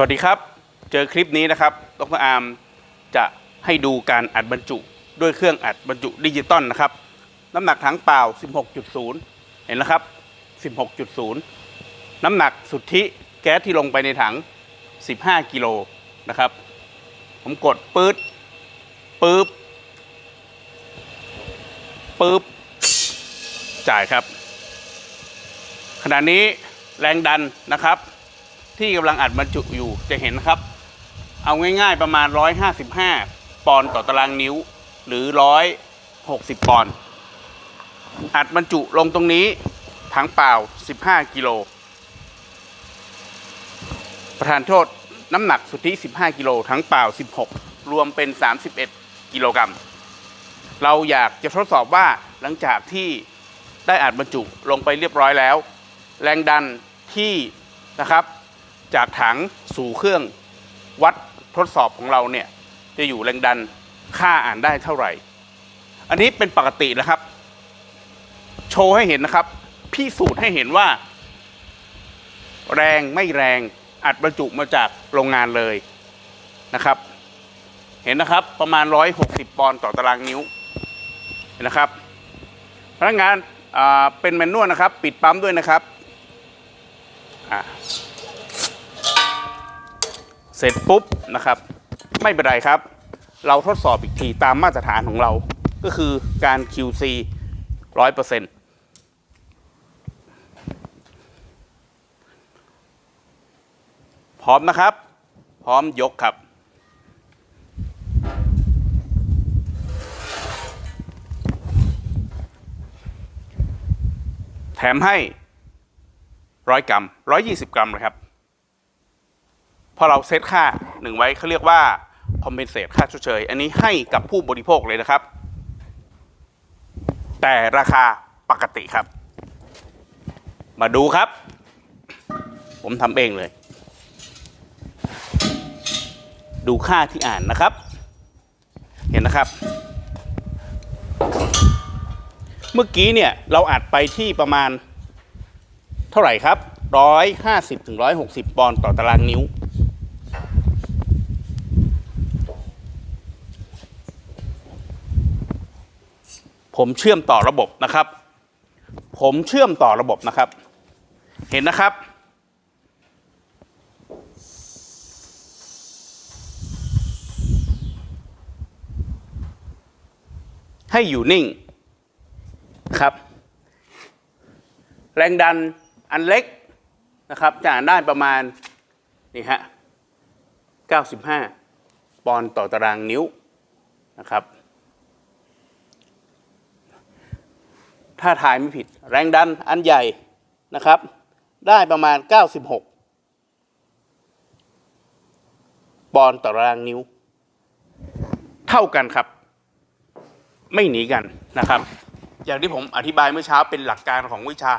สวัสดีครับ เจอคลิปนี้นะครับ ดรอาร์มจะให้ดูการอัดบรรจุด้วยเครื่องอัดบรรจุดิจิตอลนะครับ น้ำหนักถังเปล่า 16.0 เห็นแล้วครับ 16.0 น้ำหนักสุทธิแก๊สที่ลงไปในถัง 15 กิโลนะครับ ผมกดปื๊ดปื๊บปื๊บจ่ายครับ ขณะนี้แรงดันนะครับ ที่กำลังอัดบรรจุอยู่จะเห็นครับ เอาง่ายๆประมาณ 155 ปอนด์ต่อตารางนิ้ว หรือ 160 ปอนด์อัดบรรจุลงตรงนี้ถังเปล่า 15 กิโล ประธานโทษน้ำหนักสุทธิ 15 กิโลถังเปล่า 16 รวมเป็น 31 กิโลกรัม เราอยากจะทดสอบว่าหลังจากที่ได้อัดบรรจุลงไปเรียบร้อยแล้ว แรงดันที่นะครับ จากถังสู่เครื่องวัดทดสอบของเราเนี่ยจะอยู่แรงดันค่าอ่านได้เท่าไหร่ อันนี้เป็นปกตินะครับ โชว์ให้เห็นนะครับ พิสูจน์ให้เห็นว่า แรงไม่แรงอัดบรรจุมาจากโรงงานเลยนะครับ เห็นนะครับประมาณ 160 ปอนด์ต่อตารางนิ้วนนะครับ พนักงานเป็นแมนนวลนะครับ ปิดปั๊มด้วยนะครับอ่า เสร็จปุ๊บนะครับ ไม่เป็นไรครับ เราทดสอบอีกทีตามมาตรฐานของเรา ก็คือการ QC 100%พร้อมนะครับ พร้อมยกครับ แถมให้ร้อยกรัมร้อยยี่สิบกรัมเลยครับ พอเราเซตค่าหนึ่งไว้เขาเรียกว่า compensate ค่าชดเชย อันนี้ให้กับผู้บริโภคเลยนะครับ แต่ราคาปกติครับ มาดูครับ ผมทำเองเลย ดูค่าที่อ่านนะครับ เห็นนะครับ เมื่อกี้เนี่ยเราอัดไปที่ประมาณเท่าไหร่ครับ 150ถึง160 ปอนด์ต่อตารางนิ้ว ผมเชื่อมต่อระบบนะครับ ผมเชื่อมต่อระบบนะครับ เห็นนะครับ ให้อยู่นิ่งครับ แรงดันอันเล็กนะครับจะอ่านได้ประมาณนี่ฮะ95 ปอนด์ต่อตารางนิ้วนะครับ ถ้าถ่ายไม่ผิด แรงดันอันใหญ่นะครับ ได้ประมาณ 96 ปอนด์ต่อตารางนิ้ว เท่ากันครับ ไม่หนีกันนะครับ อย่างที่ผมอธิบายเมื่อเช้าเป็นหลักการของวิชา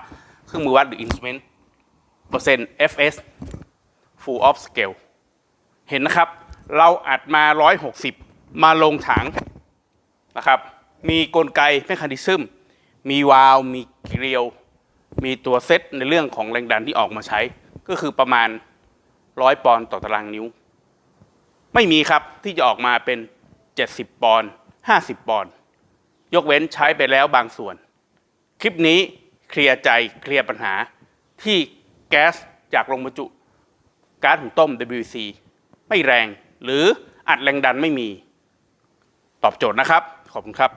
เครื่องมือวัดหรือ instrument เปอร์เซ็นต์ fs full of scale เห็นนะครับ เราอัดมา 160 มาลงถังนะครับ มีกลไกแมคานิซึม มีวาล์วมีเกลียว มีตัวเซตในเรื่องของแรงดันที่ออกมาใช้ ก็คือประมาณ 100 ปอนด์ต่อตารางนิ้ว ไม่มีครับที่จะออกมาเป็น 70 ปอนด์50 ปอนด์ยกเว้นใช้ไปแล้วบางส่วน คลิปนี้เคลียร์ใจเคลียร์ปัญหาที่แก๊สจากโรงบรรจุก๊าซหุงต้ม WC ไม่แรงหรืออัดแรงดันไม่มี ตอบโจทย์นะครับ ขอบคุณครับ